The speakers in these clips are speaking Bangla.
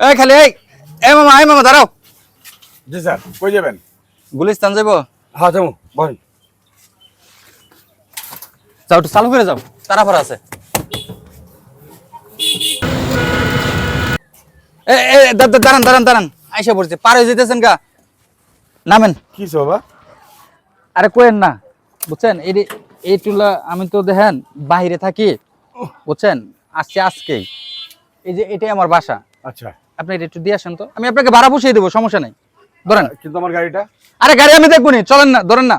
এই খালি এই এ মামা এই মামা দাঁড়াও। জি স্যার কই যাবেন? গুলিস্তান যাব হ্যাঁ যাব বলেন যাও একটু চালু করে যাও তারা আছে। এ এ দাঁড়ান দাঁড়ান দাঁড়ান আইসা পড়ছে পার হয়ে যেতেছেন গা। নামেন। কি বাবা? আরে কোয়েন না বুঝছেন? এই যে- এই টুলা আমি তো দেখেন বাইরে থাকি বুঝছেন? আসছে আজকেই। এই যে এটাই আমার বাসা। আচ্ছা। আপনি এটা একটু দিয়ে আসেন তো। আমি আপনাকে ভাড়া বসিয়ে দেবো সমস্যা নেই। ধরেন। কিন্তু আমার গাড়িটা? আরে গাড়ি আমি দেখব নি চলেন না ধরেন না।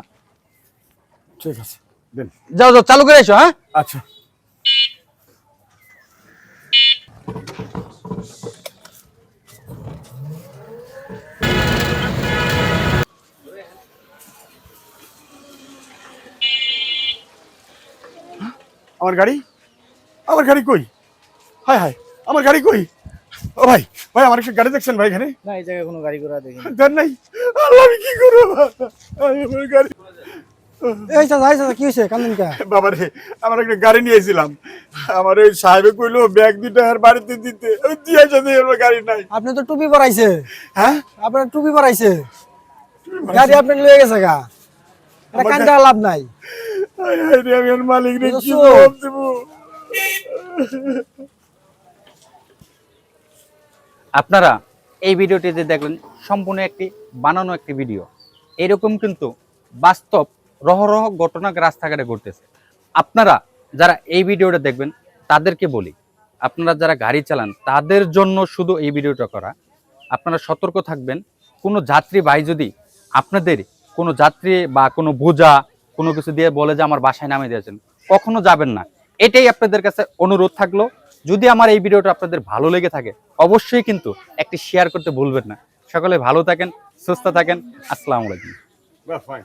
ঠিক আছে দেন। যাও যাও চালু করে এসো হ্যাঁ? আচ্ছা। আমার গাড়ি? আমার গাড়ি কই? হায় হায় আমার গাড়ি কই? ও ভাই ভাই আমার একটা গাড়ি দেখছেন ভাই এখানে? না এই জায়গায় কোনো গাড়ি ঘোড়া দেখি দেন নাই। আল্লাহ আমি কি করব? আমি আমার গাড়ি। এই চাচা এই চাচা কি হয়েছে? কান্দন কা? বাবা রে আমার একটা গাড়ি নিয়েছিলাম আমার ওই সাহেবে কইলো ব্যাগ দুটো আর বাড়িতে দিতে। আমি দিয়ে যাতে আমার গাড়ি নাই। আপনি তো টুপি পরাইছে। হ্যাঁ? আপনার টুপি পরাইছে। গাড়ি আপনাকে লয়ে গেছে গা। এটা কান্দা লাভ নাই। আমি মালিক রে কি বুঝছ? জবাব দেবো? আপনারা এই ভিডিওটি যে দেখলেন সম্পূর্ণ একটি বানানো একটি ভিডিও। এরকম কিন্তু বাস্তব রহরহ ঘটনা রাস্তাঘাটে ঘটতেছে। আপনারা যারা এই ভিডিওটা দেখবেন, তাদেরকে বলি, আপনারা যারা গাড়ি চালান, তাদের জন্য শুধু এই ভিডিওটা করা। আপনারা সতর্ক থাকবেন, কোনো যাত্রী ভাই যদি আপনাদের কোনো যাত্রী বা কোনো বোঝা, কোনো কিছু দিয়ে বলে যে, আমার বাসায় নামে দিয়েছেন, কখনো যাবেন না। এটাই আপনাদের কাছে অনুরোধ থাকল। যদি আমার এই ভিডিওটা আপনাদের ভালো লেগে থাকে, অবশ্যই কিন্তু একটি শেয়ার করতে ভুলবেন না। সকলে ভালো থাকেন, সুস্থ থাকেন। আসসালামু আলাইকুম.